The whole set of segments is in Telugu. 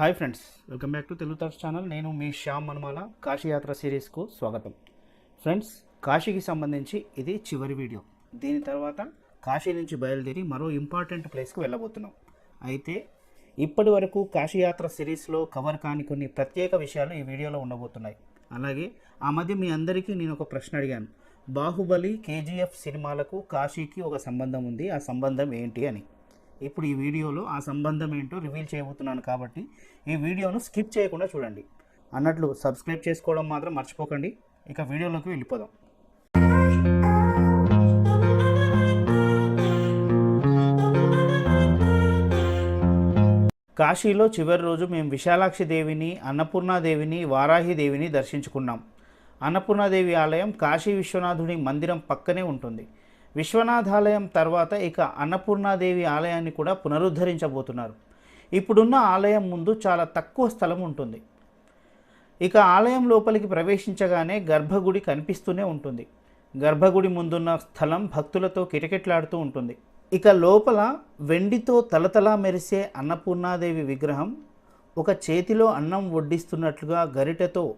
Hi friends welcome back to Telugu తాస్ channel. నేను మీ శ్యామ్ మనమాల. కాశీయాత్ర సిరీస్కు స్వాగతం. ఫ్రెండ్స్ కాశీకి సంబంధించి ఇది చివరి వీడియో. దీని తర్వాత కాశీ నుంచి బయలుదేరి మరో ఇంపార్టెంట్ ప్లేస్కి వెళ్ళబోతున్నాం. అయితే ఇప్పటి వరకు కాశీయాత్ర సిరీస్లో కవర్ కాని కొన్ని ప్రత్యేక విషయాలు ఈ వీడియోలో ఉండబోతున్నాయి. అలాగే ఆ మధ్య మీ అందరికీ నేను ఒక ప్రశ్న అడిగాను. బాహుబలి కేజీఎఫ్ సినిమాలకు కాశీకి ఒక సంబంధం ఉంది. ఆ సంబంధం ఏంటి అని. ఇప్పుడు ఈ వీడియోలో ఆ సంబంధం ఏంటో రివీల్ చేయబోతున్నాను కాబట్టి ఈ వీడియోను స్కిప్ చేయకుండా చూడండి. అన్నట్లు సబ్స్క్రైబ్ చేసుకోవడం మాత్రం మర్చిపోకండి. ఇక వీడియోలోకి వెళ్ళిపోదాం. కాశీలో చివరి రోజు మేము విశాలాక్షి దేవిని అన్నపూర్ణాదేవిని వారాహిదేవిని దర్శించుకున్నాం. అన్నపూర్ణాదేవి ఆలయం కాశీ విశ్వనాథుడి మందిరం పక్కనే ఉంటుంది. విశ్వనాథాలయం తర్వాత ఇక అన్నపూర్ణాదేవి ఆలయాన్ని కూడా పునరుద్ధరించబోతున్నారు. ఇప్పుడున్న ఆలయం ముందు చాలా తక్కువ స్థలం ఉంటుంది. ఇక ఆలయం లోపలికి ప్రవేశించగానే గర్భగుడి కనిపిస్తూనే ఉంటుంది. గర్భగుడి ముందున్న స్థలం భక్తులతో కిటకిట్లాడుతూ ఉంటుంది. ఇక లోపల వెండితో తలతలా మెరిసే అన్నపూర్ణాదేవి విగ్రహం ఒక చేతిలో అన్నం వడ్డిస్తున్నట్లుగా గరిటెతో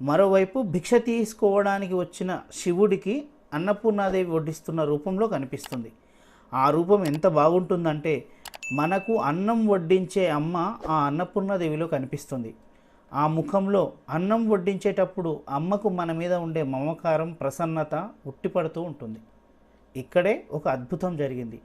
మరోవైపు భిక్ష తీసుకోవడానికి వచ్చిన శివుడికి అన్నపూర్ణాదేవి వడ్డిస్తున్న రూపంలో కనిపిస్తుంది. ఆ రూపం ఎంత బాగుంటుందంటే మనకు అన్నం వడ్డించే అమ్మ ఆ అన్నపూర్ణాదేవిలో కనిపిస్తుంది. ఆ ముఖంలో అన్నం వడ్డించేటప్పుడు అమ్మకు మన మీద ఉండే మమకారం ప్రసన్నత ఉట్టిపడుతూ ఉంటుంది. ఇక్కడే ఒక అద్భుతం జరిగింది.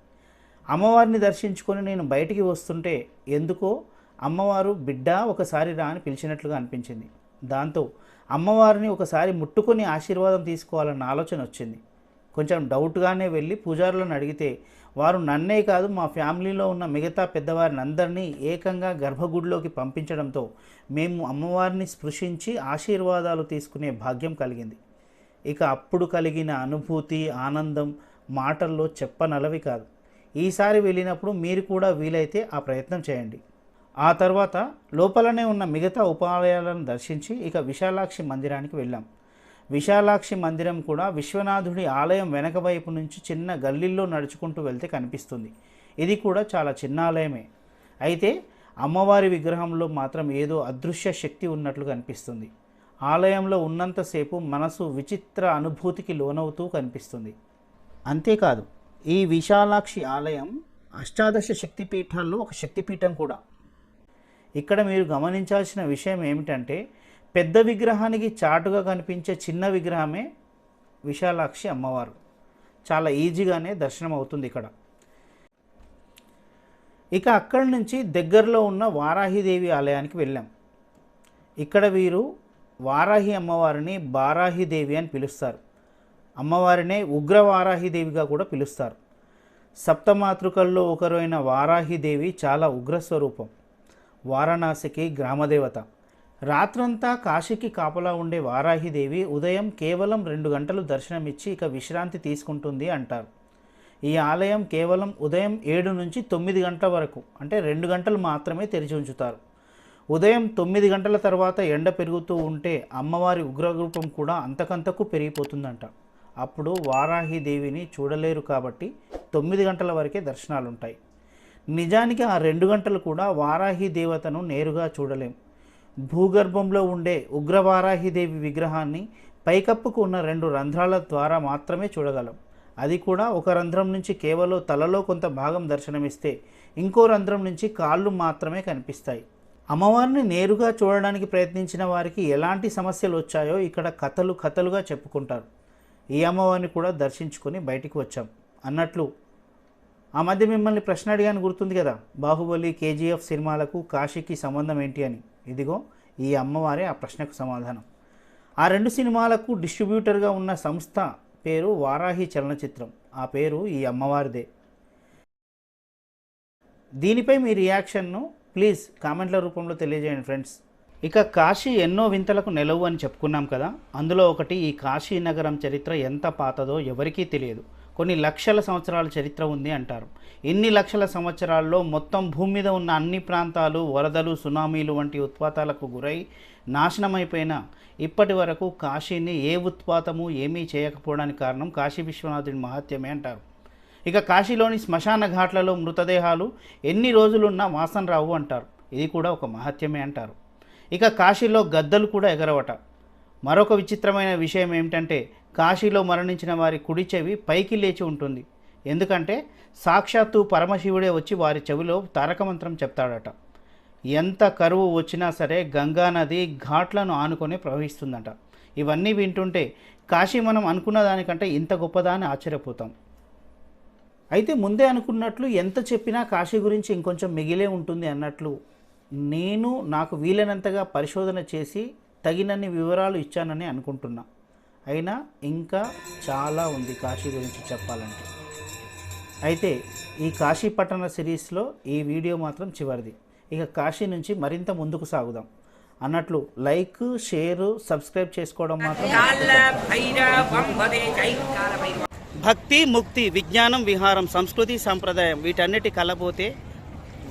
అమ్మవారిని దర్శించుకొని నేను బయటికి వస్తుంటే ఎందుకో అమ్మవారు బిడ్డ ఒకసారి రా అని పిలిచినట్లుగా అనిపించింది. దాంతో అమ్మవారిని ఒకసారి ముట్టుకొని ఆశీర్వాదం తీసుకోవాలన్న ఆలోచన వచ్చింది. కొంచెం డౌట్గానే వెళ్ళి పూజారులను అడిగితే వారు నన్నే కాదు మా ఫ్యామిలీలో ఉన్న మిగతా పెద్దవారిని అందరినీ ఏకంగా గర్భగుడిలోకి పంపించడంతో మేము అమ్మవారిని స్పృశించి ఆశీర్వాదాలు తీసుకునే భాగ్యం కలిగింది. ఇక అప్పుడు కలిగిన అనుభూతి ఆనందం మాటల్లో చెప్పనలవి కాదు. ఈసారి వెళ్ళినప్పుడు మీరు కూడా వీలైతే ఆ ప్రయత్నం చేయండి. ఆ తర్వాత లోపలనే ఉన్న మిగతా ఉపాలయాలను దర్శించి ఇక విశాలాక్షి మందిరానికి వెళ్ళాం. విశాలాక్షి మందిరం కూడా విశ్వనాథుడి ఆలయం వెనక వైపు నుంచి చిన్న గల్లీల్లో నడుచుకుంటూ వెళ్తే కనిపిస్తుంది. ఇది కూడా చాలా చిన్న ఆలయమే. అయితే అమ్మవారి విగ్రహంలో మాత్రం ఏదో అదృశ్య శక్తి ఉన్నట్లు కనిపిస్తుంది. ఆలయంలో ఉన్నంతసేపు మనసు విచిత్ర అనుభూతికి లోనవుతూ కనిపిస్తుంది. అంతేకాదు ఈ విశాలాక్షి ఆలయం అష్టాదశ శక్తిపీఠాల్లో ఒక శక్తిపీఠం కూడా. ఇక్కడ మీరు గమనించాల్సిన విషయం ఏమిటంటే పెద్ద విగ్రహానికి చాటుగా కనిపించే చిన్న విగ్రహమే విశాలాక్షి అమ్మవారు. చాలా ఈజీగానే దర్శనం అవుతుంది ఇక్కడ. ఇక అక్కడి నుంచి దగ్గరలో ఉన్న వారాహిదేవి ఆలయానికి వెళ్ళాం. ఇక్కడ వీరు వారాహి అమ్మవారిని బారాహిదేవి అని పిలుస్తారు. అమ్మవారినే ఉగ్ర వారాహిదేవిగా కూడా పిలుస్తారు. సప్తమాతృకల్లో ఒకరైన వారాహిదేవి చాలా ఉగ్ర స్వరూపం. వారణాసికి గ్రామదేవత. రాత్రంతా కాశీకి కాపలా ఉండే వారాహిదేవి ఉదయం కేవలం రెండు గంటలు దర్శనమిచ్చి ఇక విశ్రాంతి తీసుకుంటుంది అంటారు. ఈ ఆలయం కేవలం ఉదయం ఏడు నుంచి తొమ్మిది గంటల వరకు అంటే రెండు గంటలు మాత్రమే తెరిచి ఉంచుతారు. ఉదయం తొమ్మిది గంటల తర్వాత ఎండ పెరుగుతూ ఉంటే అమ్మవారి ఉగ్రరూపం కూడా అంతకంతకు పెరిగిపోతుందంట. అప్పుడు వారాహిదేవిని చూడలేరు కాబట్టి తొమ్మిది గంటల వరకే దర్శనాలుంటాయి. నిజానికి ఆ రెండు గంటలు కూడా వారాహి దేవతను నేరుగా చూడలేం. భూగర్భంలో ఉండే ఉగ్రవారాహిదేవి విగ్రహాన్ని పైకప్పుకు ఉన్న రెండు రంధ్రాల ద్వారా మాత్రమే చూడగలం. అది కూడా ఒక రంధ్రం నుంచి కేవలం తలలో కొంత భాగం దర్శనమిస్తే ఇంకో రంధ్రం నుంచి కాళ్ళు మాత్రమే కనిపిస్తాయి. అమ్మవారిని నేరుగా చూడడానికి ప్రయత్నించిన వారికి ఎలాంటి సమస్యలు వచ్చాయో ఇక్కడ కథలు కథలుగా చెప్పుకుంటారు. ఈ అమ్మవారిని కూడా దర్శించుకొని బయటికి వచ్చాం. అన్నట్లు ఆ మధ్య మిమ్మల్ని ప్రశ్న అడిగాను గుర్తుంది కదా? బాహుబలి కేజీఎఫ్ సినిమాలకు కాశీకి సంబంధం ఏంటి అని. ఇదిగో ఈ అమ్మవారే ఆ ప్రశ్నకు సమాధానం. ఆ రెండు సినిమాలకు డిస్ట్రిబ్యూటర్గా ఉన్న సంస్థ పేరు వారాహి చలనచిత్రం. ఆ పేరు ఈ అమ్మవారిదే. దీనిపై మీ రియాక్షన్ను ప్లీజ్ కామెంట్ల రూపంలో తెలియజేయండి ఫ్రెండ్స్. ఇక కాశీ ఎన్నో వింతలకు నెలవు అని చెప్పుకున్నాం కదా? అందులో ఒకటి ఈ కాశీ నగరం చరిత్ర ఎంత పాతదో ఎవరికీ తెలియదు. కొన్ని లక్షల సంవత్సరాల చరిత్ర ఉంది అంటారు. ఎన్ని లక్షల సంవత్సరాల్లో మొత్తం భూమి మీద ఉన్న అన్ని ప్రాంతాలు వరదలు సునామీలు వంటి ఉత్పాతాలకు గురై నాశనమైపోయిన ఇప్పటి వరకు కాశీని ఏ ఉత్పాతము ఏమీ చేయకపోవడానికి కారణం కాశీ విశ్వనాథుడి మహాత్యమే అంటారు. ఇక కాశీలోని శ్మశాన ఘాట్లలో మృతదేహాలు ఎన్ని రోజులున్నా వాసన రావు అంటారు. ఇది కూడా ఒక మహత్యమే అంటారు. ఇక కాశీలో గద్దలు కూడా ఎగరవట. మరొక విచిత్రమైన విషయం ఏమిటంటే కాశీలో మరణించిన వారి కుడి చెవి పైకి లేచి ఉంటుంది. ఎందుకంటే సాక్షాత్తు పరమశివుడే వచ్చి వారి చెవిలో తారకమంత్రం చెప్తాడట. ఎంత కరువు వచ్చినా సరే గంగా నది ఘాట్లను ఆనుకొని ప్రవహిస్తుందట. ఇవన్నీ వింటుంటే కాశీ మనం అనుకున్న దానికంటే ఇంత గొప్పదా అని ఆశ్చర్యపోతాం. అయితే ముందే అనుకున్నట్లు ఎంత చెప్పినా కాశీ గురించి ఇంకొంచెం మిగిలే ఉంటుంది అన్నట్లు నేను నాకు వీలైనంతగా పరిశోధన చేసి తగినన్ని వివరాలు ఇచ్చానని అనుకుంటున్నాను అయినా ఇంకా చాలా ఉంది కాశీ గురించి చెప్పాలంటే. అయితే ఈ కాశీ పట్టణ సిరీస్లో ఈ వీడియో మాత్రం చివరిది. ఇక కాశీ నుంచి మరింత ముందుకు సాగుదాం. అన్నట్లు లైక్ షేర్ సబ్స్క్రైబ్ చేసుకోవడం మాత్రం భక్తి ముక్తి విజ్ఞానం విహారం సంస్కృతి సంప్రదాయం వీటన్నిటి కలబోతే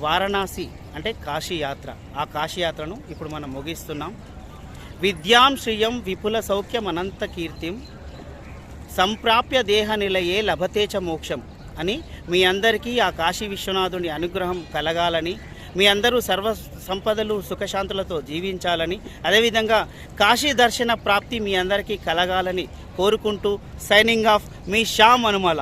వారణాసి అంటే కాశీ యాత్ర. ఆ కాశీ యాత్రను ఇప్పుడు మనం ముగిస్తున్నాం. విద్యాం శ్రియం విపుల సౌఖ్యం అనంత కీర్తిం. సంప్రాప్య దేహ నిలయే లభతే చ మోక్షం అని మీ అందరికీ ఆ కాశీ విశ్వనాథుని అనుగ్రహం కలగాలని మీ అందరూ సర్వ సంపదలు సుఖశాంతులతో జీవించాలని అదేవిధంగా కాశీ దర్శన ప్రాప్తి మీ అందరికీ కలగాలని కోరుకుంటూ సైనింగ్ ఆఫ్ మీ శ్యామ్ అనుమల.